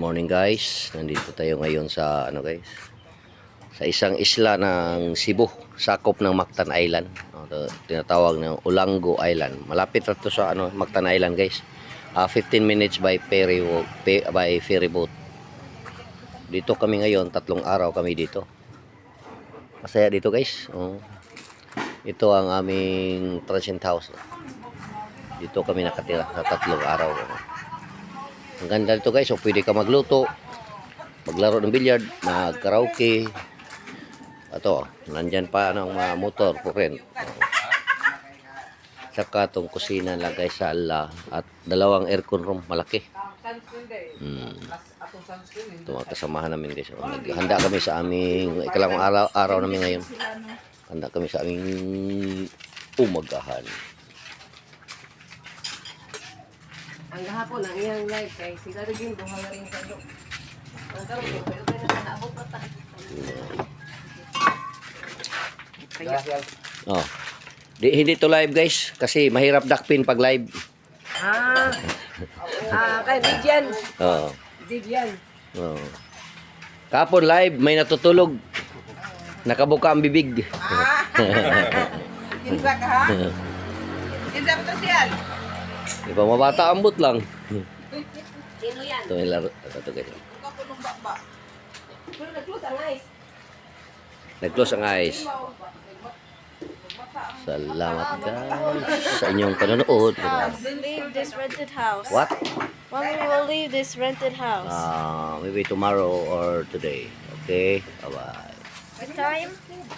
morning guys. Nandito tayo ngayon sa ano guys. Sa isang isla ng Cebu, sakop ng Mactan Island. No, to- tinatawag ng Ulango Island. Malapit na to sa ano Mactan Island guys. Ah, 15 minutes by ferry by ferry boat. Dito kami ngayon, tatlong araw kami dito. Masaya dito guys. Oh. Ito ang aming transient house. Dito kami nakatira sa tatlong araw. Ang ganda dito guys, so pwede ka magluto, maglaro ng billiard, mag-karaoke. Ito, nandyan pa ano, ang mga motor for rent. Saka itong kusina lagay sa ala at dalawang aircon room, malaki. Hmm. Ito mga kasamahan namin guys. So, Naghanda kami sa aming ikalawang araw, araw namin ngayon. Handa kami sa aming umagahan. Ang gahapon ang iyang live kay sila rin duha na rin sa do. Ang ko pero pero na naabot pa ta. Kaya Oh. Di, hindi to live guys kasi mahirap dakpin pag live. ah ah kay Bigyan. Oh. Bigyan. oh. Kapon live may natutulog. Nakabuka ang bibig. Kinsa ka ha? Kinsa mo to siya? Di ba mabata ambot lang. Sino yan? Ito may laro. Ito guys. Nag-close ang eyes. Nag-close ang eyes. Salamat guys sa inyong panonood. leave this rented house. What? When we will leave this rented house. Uh, maybe tomorrow or today. Okay? Bye-bye. What time?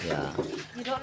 Yeah. You don't